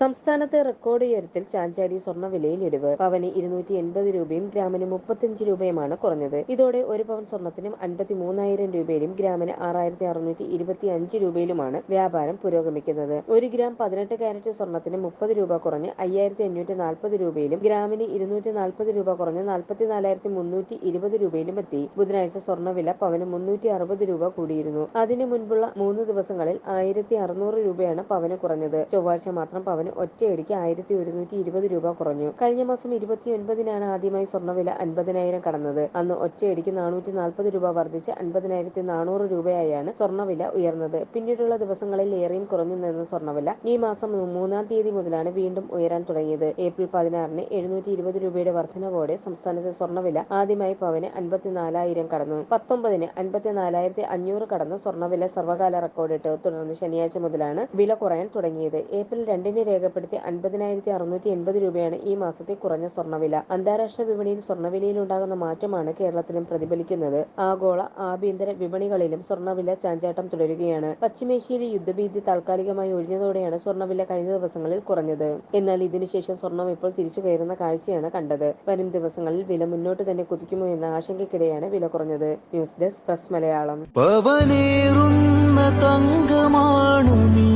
സംസ്ഥാനത്ത് റെക്കോർഡ് ഉയരത്തിൽ ചാഞ്ചാടി സ്വർണവിലയിൽ ഇടിവ്. പവന് ഇരുന്നൂറ്റി എൺപത് രൂപയും ഗ്രാമിന് മുപ്പത്തിയഞ്ച് രൂപയുമാണ് കുറഞ്ഞത്. ഇതോടെ ഒരു പവൻ സ്വർണത്തിനും അൻപത്തി മൂന്നായിരം രൂപയിലും ഗ്രാമിന് ആറായിരത്തി അറുന്നൂറ്റി ഇരുപത്തി അഞ്ച് രൂപയിലുമാണ് വ്യാപാരം പുരോഗമിക്കുന്നത്. ഒരു ഗ്രാം പതിനെട്ട് കാരറ്റ് സ്വർണത്തിന് മുപ്പത് രൂപ കുറഞ്ഞ് അയ്യായിരത്തി അഞ്ഞൂറ്റി നാൽപ്പത് രൂപയിലും ഗ്രാമിന് ഇരുന്നൂറ്റി നാൽപ്പത് രൂപ കുറഞ്ഞ് നാൽപ്പത്തിനാലായിരത്തി മുന്നൂറ്റി ഇരുപത് രൂപയിലും എത്തി. ബുധനാഴ്ച സ്വർണവില പവന് മുന്നൂറ്റി അറുപത് രൂപ കൂടിയിരുന്നു. അതിനു മുൻപുള്ള മൂന്ന് ദിവസങ്ങളിൽ ആയിരത്തി അറുന്നൂറ് രൂപയാണ് പവന് കുറഞ്ഞത്. ചൊവ്വാഴ്ച മാത്രം പവന് ഒറ്റയടിക്ക് ആയിരത്തി ഒരുന്നൂറ്റി ഇരുപത് രൂപ കുറഞ്ഞു. കഴിഞ്ഞ മാസം ഇരുപത്തിയൊൻപതിനാണ് ആദ്യമായി സ്വർണവില അൻപതിനായിരം കടന്നത്. അന്ന് ഒറ്റയടിക്ക് നാനൂറ്റി നാൽപ്പത് രൂപ വർദ്ധിച്ച് അൻപതിനായിരത്തി നാനൂറ് രൂപയായാണ് സ്വർണവില ഉയർന്നത്. പിന്നീടുള്ള ദിവസങ്ങളിൽ ഏറെയും കുറഞ്ഞു നിന്ന സ്വർണവില ഈ മാസം മൂന്നാം തീയതി മുതലാണ് വീണ്ടും ഉയരാൻ തുടങ്ങിയത്. ഏപ്രിൽ പതിനാറിന് എഴുന്നൂറ്റി ഇരുപത് രൂപയുടെ വർധനവോടെ സംസ്ഥാനത്തെ സ്വർണവില ആദ്യമായി പവന് അൻപത്തിനാലായിരം കടന്നു. പത്തൊമ്പതിന് അൻപത്തിനാലായിരത്തി അഞ്ഞൂറ് കടന്ന് സ്വർണവില സർവകാല റെക്കോർഡിട്ട്. തുടർന്ന് ശനിയാഴ്ച മുതലാണ് വില കുറയാൻ തുടങ്ങിയത്. ഏപ്രിൽ രണ്ടിന് രേഖപ്പെടുത്തിയ അൻപതിനായിരത്തി അറുന്നൂറ്റി എൺപത് രൂപയാണ് ഈ മാസത്തെ കുറഞ്ഞ സ്വർണവില അന്താരാഷ്ട്ര വിപണിയിൽ സ്വർണവിലയിൽ ഉണ്ടാകുന്ന മാറ്റമാണ് കേരളത്തിലും പ്രതിഫലിക്കുന്നത്. ആഗോള ആഭ്യന്തര വിപണികളിലും സ്വർണവില ചാഞ്ചാട്ടം തുടരുകയാണ്. പശ്ചിമേഷ്യയിലെ യുദ്ധഭീതി താൽക്കാലികമായി ഒഴിഞ്ഞതോടെയാണ് സ്വർണവില കഴിഞ്ഞ ദിവസങ്ങളിൽ കുറഞ്ഞത്. എന്നാൽ ഇതിനുശേഷം സ്വർണം ഇപ്പോൾ തിരിച്ചു കയറുന്ന കാഴ്ചയാണ് കണ്ടത്. വരും ദിവസങ്ങളിൽ വില മുന്നോട്ട് തന്നെ കുതിക്കുമോ എന്ന ആശങ്കയ്ക്കിടെയാണ് വില കുറഞ്ഞത്. News desk press Malayalam. തങ്കമാണു നീ.